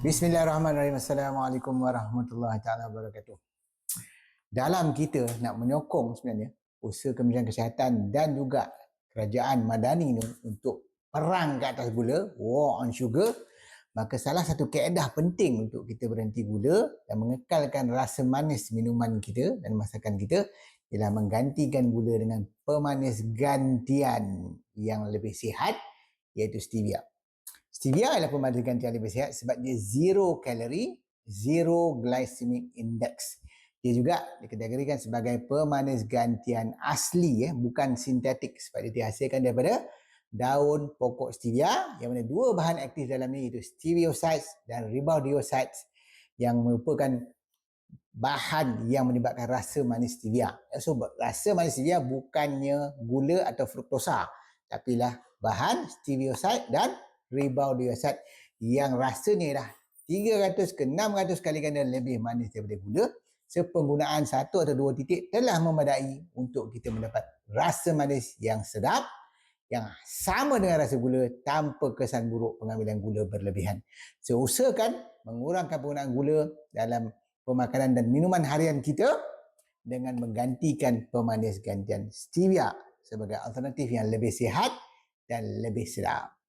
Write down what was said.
Bismillahirrahmanirrahim. Assalamualaikum warahmatullahi taala wabarakatuh. Dalam kita nak menyokong sebenarnya usaha Kementerian Kesihatan dan juga kerajaan madani ni untuk perang ke atas gula, war on sugar, maka salah satu kaedah penting untuk kita berhenti gula dan mengekalkan rasa manis minuman kita dan masakan kita ialah menggantikan gula dengan pemanis gantian yang lebih sihat iaitu stevia. Stevia adalah pemanis gantian lebih sihat sebab dia zero calorie, zero glycemic index. Dia juga dikategorikan sebagai pemanis gantian asli ya, bukan sintetik sebab dia dihasilkan daripada daun pokok stevia yang mana dua bahan aktif dalamnya iaitu stereosides dan ribaudiosides yang merupakan bahan yang menyebabkan rasa manis stevia. So rasa manis stevia bukannya gula atau fruktosa tapi lah bahan stereoside dan ribaudioside yang rasanya dah 300 ke 600 kali ganda lebih manis daripada gula sepenggunaan satu atau dua titik telah memadai untuk kita mendapat rasa manis yang sedap yang sama dengan rasa gula tanpa kesan buruk pengambilan gula berlebihan. So usahakan mengurangkan penggunaan gula dalam pemakanan dan minuman harian kita dengan menggantikan pemanis gantian stevia sebagai alternatif yang lebih sihat dan lebih sedap.